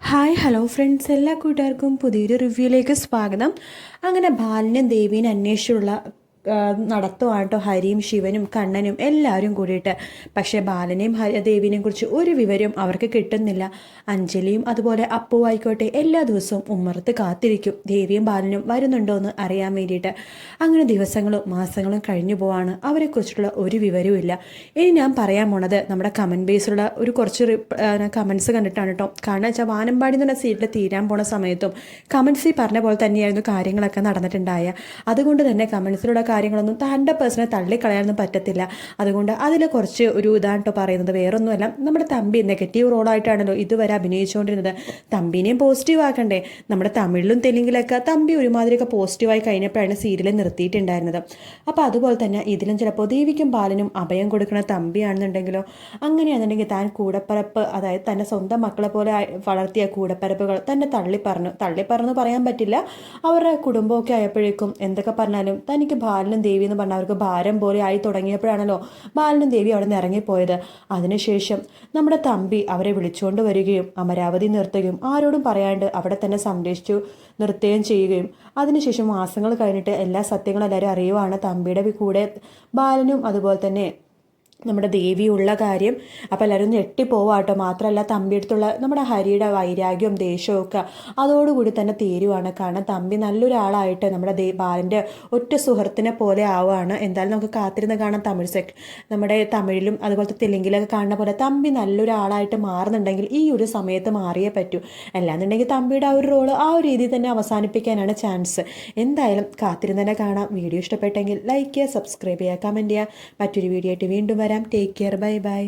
Hi hello friends. എല്ലാ കൂട്ടുകാർക്കും പുതിയൊരു റിവ്യൂയിലേക്ക് സ്വാഗതം. അങ്ങനെ ബാലിനും ദേവീനെ അന്വേഷിച്ചുള്ള നടത്തുവാണ് കേട്ടോ ഹരിയും ശിവനും കണ്ണനും എല്ലാവരും കൂടിയിട്ട്. പക്ഷേ ബാലനെയും ഹരിദേവിനെയും കുറിച്ച് ഒരു വിവരവും അവർക്ക് കിട്ടുന്നില്ല. അഞ്ജലിയും അതുപോലെ അപ്പു ആയിക്കോട്ടെ എല്ലാ ദിവസവും ഉമ്മറത്ത് കാത്തിരിക്കും. ദേവിയും ബാലനും വരുന്നുണ്ടോ എന്ന് അറിയാൻ വേണ്ടിയിട്ട്. അങ്ങനെ ദിവസങ്ങളും മാസങ്ങളും കഴിഞ്ഞു പോവാണ്. അവരെക്കുറിച്ചുള്ള ഒരു വിവരവും ഇല്ല. ഇനി ഞാൻ പറയാൻ പോണത് നമ്മുടെ കമന്റ് ബേസിലുള്ള ഒരു കുറച്ച് കമൻസ് കണ്ടിട്ടാണ് കേട്ടോ കാരണം വെച്ചാൽ വാനമ്പാടി എന്ന് പറഞ്ഞ സീറ്റിൽ തീരാൻ പോണ സമയത്തും കമൻസിൽ പറഞ്ഞ പോലെ തന്നെയായിരുന്നു കാര്യങ്ങളൊക്കെ നടന്നിട്ടുണ്ടായ. അതുകൊണ്ട് തന്നെ കമൻസിലുള്ള കാര്യങ്ങളൊന്നും തന്റെ പേഴ്സണെ തള്ളിക്കളയാനൊന്നും പറ്റത്തില്ല. അതുകൊണ്ട് അതിൽ കുറച്ച് ഒരു ഇതാണ് പറയുന്നത്. വേറൊന്നുമല്ല നമ്മുടെ തമ്പി നെഗറ്റീവ് റോളായിട്ടാണല്ലോ ഇതുവരെ അഭിനയിച്ചുകൊണ്ടിരുന്നത്. തമ്പിനെയും പോസിറ്റീവ് ആക്കണ്ടേ? നമ്മുടെ തമിഴിലും തെലുങ്കിലൊക്കെ തമ്പി ഒരുമാതിരിയൊക്കെ പോസിറ്റീവായി കഴിഞ്ഞപ്പോഴാണ് സീരിയൽ നിർത്തിയിട്ടുണ്ടായിരുന്നത്. അപ്പോൾ അതുപോലെ തന്നെ ഇതിലും ചിലപ്പോൾ ദേവിക്കും ബാലനും അഭയം കൊടുക്കുന്ന തമ്പിയാണെന്നുണ്ടെങ്കിലോ അങ്ങനെയാണെന്നുണ്ടെങ്കിൽ താൻ കൂടപ്പറപ്പ് അതായത് തന്റെ സ്വന്തം മക്കളെ പോലെ വളർത്തിയ കൂടപ്പറപ്പുകൾ തന്നെ തള്ളിപ്പറഞ്ഞു തള്ളിപ്പറഞ്ഞു പറയാൻ പറ്റില്ല. അവരുടെ കുടുംബമൊക്കെ ആയപ്പോഴേക്കും എന്തൊക്കെ പറഞ്ഞാലും തനിക്ക് ബാലനും ദേവി എന്ന് പറഞ്ഞാൽ അവർക്ക് ഭാരം പോലെ ആയി തുടങ്ങിയപ്പോഴാണല്ലോ ബാലനും ദേവി അവിടെ നിന്ന് ഇറങ്ങിപ്പോയത്. അതിനുശേഷം നമ്മുടെ തമ്പി അവരെ വിളിച്ചുകൊണ്ട് വരികയും അമരാവതി നിർത്തുകയും ആരോടും പറയാണ്ട് അവിടെ തന്നെ സംരക്ഷിച്ചു നിർത്തുകയും ചെയ്യുകയും. അതിനുശേഷം മാസങ്ങൾ കഴിഞ്ഞിട്ട് എല്ലാ സത്യങ്ങളും എല്ലാവരും അറിയുവാണ് തമ്പിയുടെ കൂടെ ബാലനും അതുപോലെ തന്നെ നമ്മുടെ ദേവിയുള്ള കാര്യം. അപ്പോൾ എല്ലാവരും ഞെട്ടിപ്പോവാട്ടോ. മാത്രമല്ല തമ്പിയടുത്തുള്ള നമ്മുടെ ഹരിയുടെ വൈരാഗ്യവും ദേഷ്യവും ഒക്കെ അതോടുകൂടി തന്നെ തീരുവാണ്. കാരണം തമ്പി നല്ലൊരാളായിട്ട് നമ്മുടെ ദേ ബാലന്റെ ഒറ്റ സുഹൃത്തിനെ പോലെ ആവുകയാണ് എന്തായാലും നമുക്ക് കാത്തിരുന്ന് കാണാം തമിഴ് സെക് നമ്മുടെ തമിഴിലും അതുപോലത്തെ തെലുങ്കിലൊക്കെ കാണുന്ന പോലെ തമ്പി നല്ലൊരാളായിട്ട് മാറുന്നുണ്ടെങ്കിൽ ഈ ഒരു സമയത്ത് മാറിയേ പറ്റൂ. അല്ലാന്നുണ്ടെങ്കിൽ തമ്പിയുടെ ആ ഒരു റോൾ ആ ഒരു രീതിയിൽ തന്നെ അവസാനിപ്പിക്കാനാണ് ചാൻസ് എന്തായാലും കാത്തിരുന്ന് തന്നെ കാണാം. വീഡിയോ ഇഷ്ടപ്പെട്ടെങ്കിൽ ലൈക്ക് ചെയ്യുക സബ്സ്ക്രൈബ് ചെയ്യുക കമന്റ് ചെയ്യുക. മറ്റൊരു വീഡിയോ ആയിട്ട് വീണ്ടും വരാം. Take care bye bye